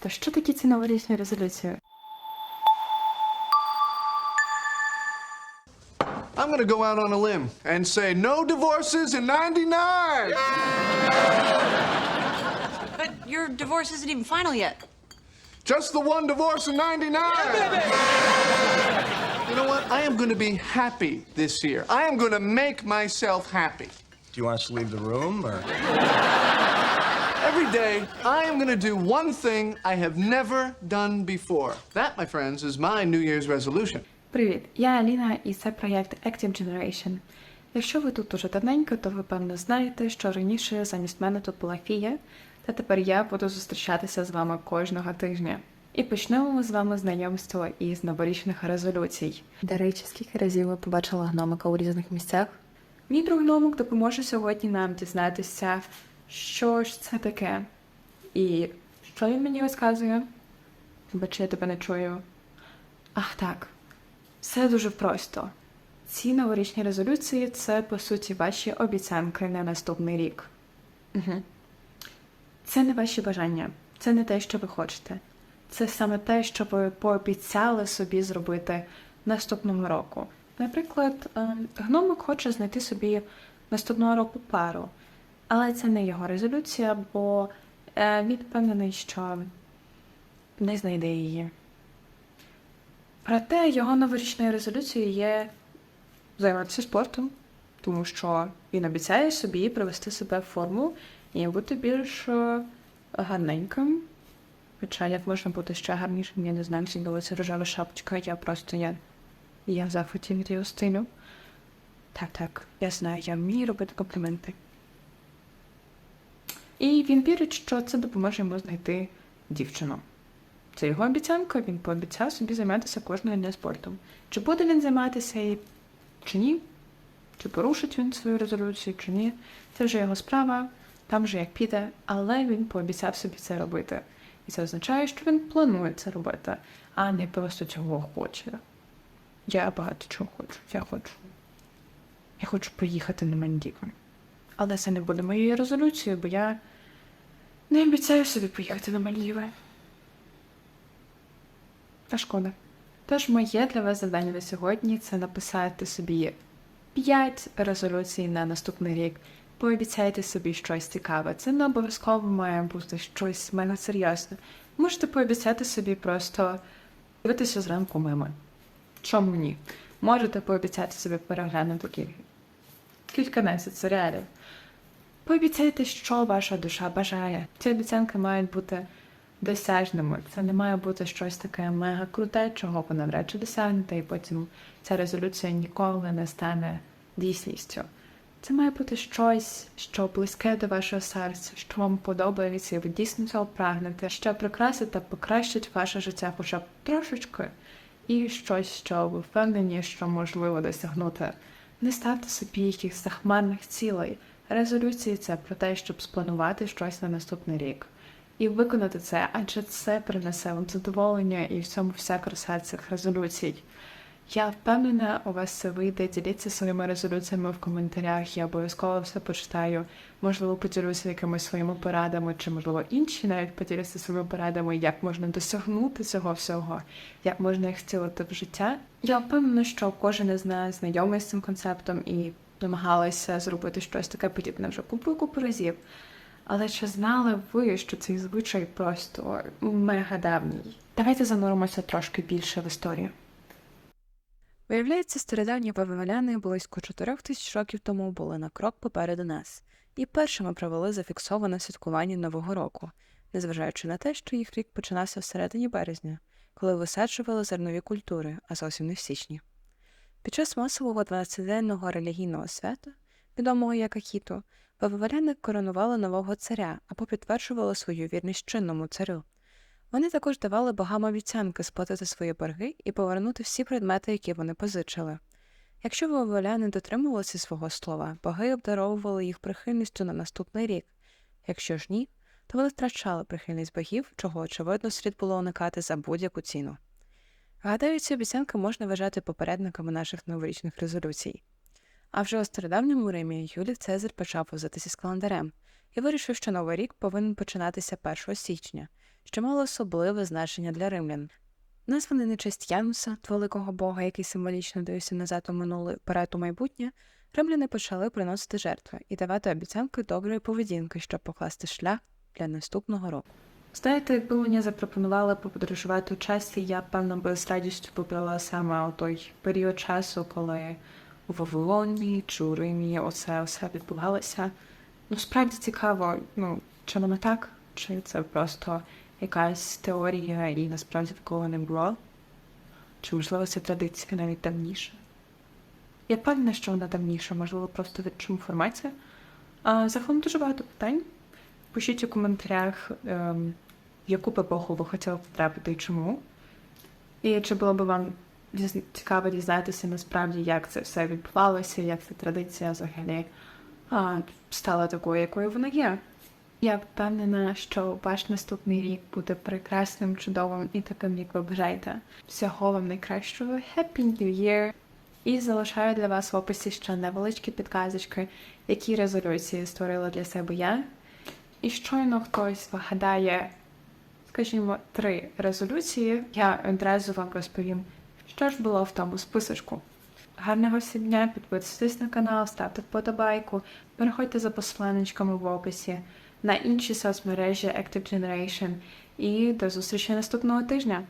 То що такі ці новорічні резолюції? I'm going to go out on a limb and say no divorces in 99. But your divorce isn't even final yet. Just the one divorce in 99. You know what? I am going to be happy this year. I am going to make myself happy. Do you want us to leave the room or? Every day, I am going to do one thing I have never done before. That, my friends, is my New Year's resolution. Привіт, я Аліна і це проєкт Active Generation. Якщо ви тут уже давненько, то ви певно знаєте, що раніше замість мене тут була фія, та тепер я буду зустрічатися з вами кожного тижня. І почнемо ми з вами знайомство із новорічних резолюцій. До речі, скільки разів ви побачили гномика у різних місцях? Мій друг гномик допоможе сьогодні нам дізнатися, що ж це таке. І що він мені розказує? Бачи, я тебе не чую. Ах так. Все дуже просто. Ці новорічні резолюції це, по суті, ваші обіцянки на наступний рік. Угу. Це не ваші бажання, це не те, що ви хочете. Це саме те, що ви пообіцяли собі зробити наступного року. Наприклад, ем, гномик хоче знайти собі наступного року пару, але це не його резолюція, бо е, він впевнений, що не знайде її. Проте його новорічною резолюцією є займатися спортом, тому що він обіцяє собі привести себе в форму і бути більш е, гарненьким. Хоча як можна бути ще гарнішим, я не знаю, всі це рожева шапочка, я просто я, я в його стилю. Так, так, я знаю, я вмію робити компліменти. І він вірить, що це допоможе йому знайти дівчину. Це його обіцянка, він пообіцяв собі займатися кожного дня спортом. Чи буде він займатися чи ні? Чи порушить він свою резолюцію, чи ні? Це вже його справа, там вже як піде, але він пообіцяв собі це робити. І це означає, що він планує це робити, а не просто цього хоче. Я багато чого хочу. Я хочу. Я хочу поїхати на Мандіви. Але це не буде моєю резолюцією, бо я не обіцяю собі поїхати на Мальдіви. Та шкода. Тож моє для вас завдання на сьогодні це написати собі 5 резолюцій на наступний рік. Пообіцяйте собі щось цікаве. Це не обов'язково має бути щось мега серйозне. Можете пообіцяти собі просто дивитися зранку мими. Чому ні? Можете пообіцяти собі переглянути кілька кільканадцять серіалів. Пообіцяйте, що ваша душа бажає. Ці обіцянки мають бути досяжними. Це не має бути щось таке мега круте, чого ви навряд чи досягнете, і потім ця резолюція ніколи не стане дійсністю. Це має бути щось, що близьке до вашого серця, що вам подобається, і ви дійсно цього прагнете, що прикрасить та покращить ваше життя хоча б трошечки, і щось, що ви впевнені, що можливо досягнути. Не ставте собі якихось захмарних цілей. Резолюції це про те, щоб спланувати щось на наступний рік і виконати це, адже це принесе вам задоволення і в цьому вся краса цих резолюцій. Я впевнена, у вас це вийде. Діліться своїми резолюціями в коментарях. Я обов'язково все почитаю. Можливо, поділюся якимись своїми порадами, чи можливо інші навіть поділяться своїми порадами, як можна досягнути цього всього, як можна їх втілити в життя. Я впевнена, що кожен із нас знайомий з цим концептом і намагалася зробити щось таке подібне вже купу купу разів. Але чи знали ви, що цей звичай просто мега давній? Давайте зануримося трошки більше в історію. Виявляється, стародавні вавилоняни близько чотирьох тисяч років тому були на крок попереду нас, і першими провели зафіксоване святкування Нового року, незважаючи на те, що їх рік починався всередині березня, коли висаджували зернові культури, а зовсім не в січні. Під час масового 12-денного релігійного свята, відомого як Акіто, вавилоняни коронували нового царя або підтверджували свою вірність чинному царю. Вони також давали богам обіцянки сплатити свої борги і повернути всі предмети, які вони позичили. Якщо вавиляни дотримувалися свого слова, боги обдаровували їх прихильністю на наступний рік. Якщо ж ні, то вони втрачали прихильність богів, чого, очевидно, слід було уникати за будь-яку ціну. Гадаю, ці обіцянки можна вважати попередниками наших новорічних резолюцій. А вже у стародавньому Римі Юлій Цезар почав возитися з календарем і вирішив, що новий рік повинен починатися 1 січня, що мало особливе значення для римлян. Названий на честь Януса, великого бога, який символічно дивився назад у минуле вперед у майбутнє, римляни почали приносити жертви і давати обіцянки доброї поведінки, щоб покласти шлях для наступного року. Знаєте, якби мені запропонували поподорожувати у часі, я певно би з радістю вибрала саме той період часу, коли у Вавилоні чи у Римі оце все відбувалося. Ну, справді цікаво, ну, чи воно так, чи це просто якась теорія і насправді такого не було? Чи можливо ця традиція навіть давніша? Я впевнена, що вона давніша, можливо, просто від інформація. А загалом дуже багато питань. Пишіть у коментарях, ем, яку епоху ви хотіли потрапити і чому. І чи було б вам цікаво дізнатися насправді, як це все відбувалося, як ця традиція взагалі а, стала такою, якою вона є. Я впевнена, що ваш наступний рік буде прекрасним, чудовим і таким, як ви бажаєте. Всього вам найкращого. Happy New Year! І залишаю для вас в описі ще невеличкі підказочки, які резолюції створила для себе я. І щойно хтось вигадає, скажімо, три резолюції, я одразу вам розповім, що ж було в тому списочку. Гарного всім дня, підписуйтесь на канал, ставте вподобайку, переходьте за посиланнячками в описі на інші соцмережі Active Generation і до зустрічі наступного тижня.